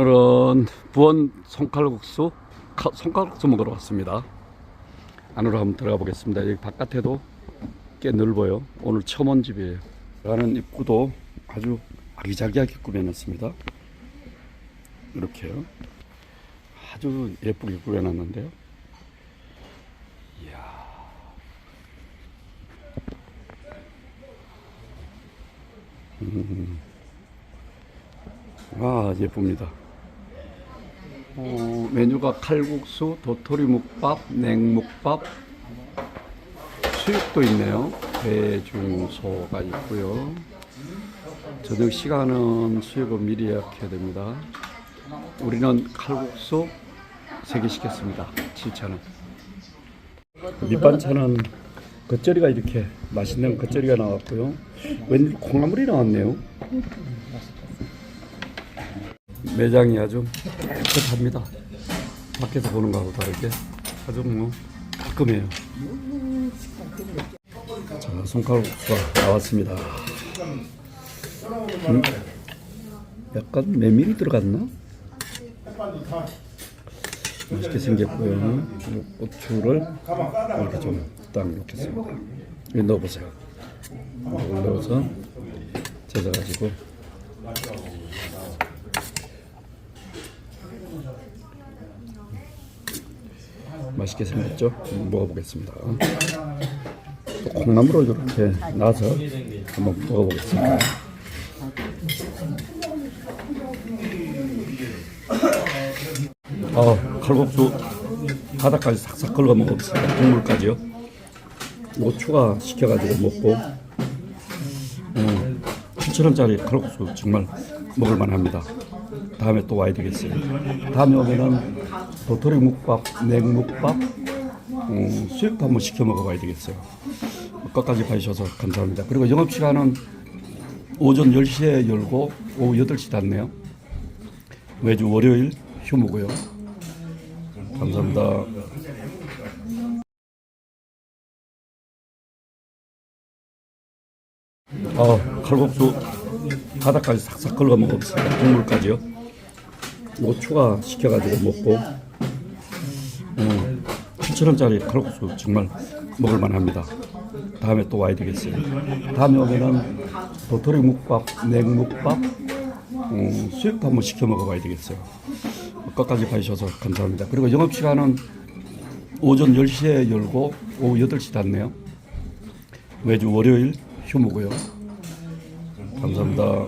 오늘은 부원 손칼국수 카- 손칼국수 먹으러 왔습니다. 안으로 한번 들어가 보겠습니다. 여기 바깥에도 꽤 넓어요. 오늘 처음 온 집이에요. 들어가는 입구도 아주 아기자기하게 꾸며놨습니다. 이렇게요. 아주 예쁘게 꾸며놨는데요. 이야. 음. 아 예쁩니다. 어, 메뉴가 칼국수, 도토리 묵밥, 냉묵밥, 수육도 있네요. 대중소가 있고요. 저녁 시간은 수육은 미리 예약해야 됩니다. 우리는 칼국수 3개 시켰습니다. 7,000원. 밑반찬은 겉절이가 이렇게 맛있는 겉절이가 나왔고요. 웬 콩나물이 나왔네요. 매장이 아주 깨끗합니다. 밖에서 보는 거하고 다르게 아주 뭐 깔끔해요. 자, 손칼국수가 나왔습니다. 음, 약간 메밀이 들어갔나? 맛있게 생겼고요. 고추를 이렇게 좀딱 넣겠습니다. 넣어보세요. 넣어서 젖어가지고 맛있게 생겼죠? 먹어보겠습니다. 또 콩나물을 이렇게 놔서 한번 먹어보겠습니다. 아, 칼국수 바닥까지 싹싹 긁어 먹었습니다. 국물까지요. 뭐 추가 시켜가지고 먹고 음, 7천원짜리 칼국수 정말 먹을만 합니다. 다음에 또 와야 되겠어요. 다음에 오면은 도토리 묵밥, 냉묵밥, 음, 수육도 한번 시켜 먹어봐야 되겠어요. 끝까지 봐주셔서 감사합니다. 그리고 영업 시간은 오전 10시에 열고 오후 8시 닫네요. 매주 월요일 휴무고요. 감사합니다. 아, 칼국수 바닥까지 싹싹 긁어 먹었습니다. 국물까지요. 뭐 추가 시켜가지고 먹고 음, 7천원짜리 칼국수 정말 먹을만 합니다. 다음에 또 와야 되겠어요. 다음에 오면은 도토리 묵밥, 냉묵밥, 음, 수육도 한번 시켜 먹어봐야 되겠어요. 끝까지 봐주셔서 감사합니다. 그리고 영업시간은 오전 10시에 열고 오후 8시 닫네요. 매주 월요일 휴무고요. 감사합니다.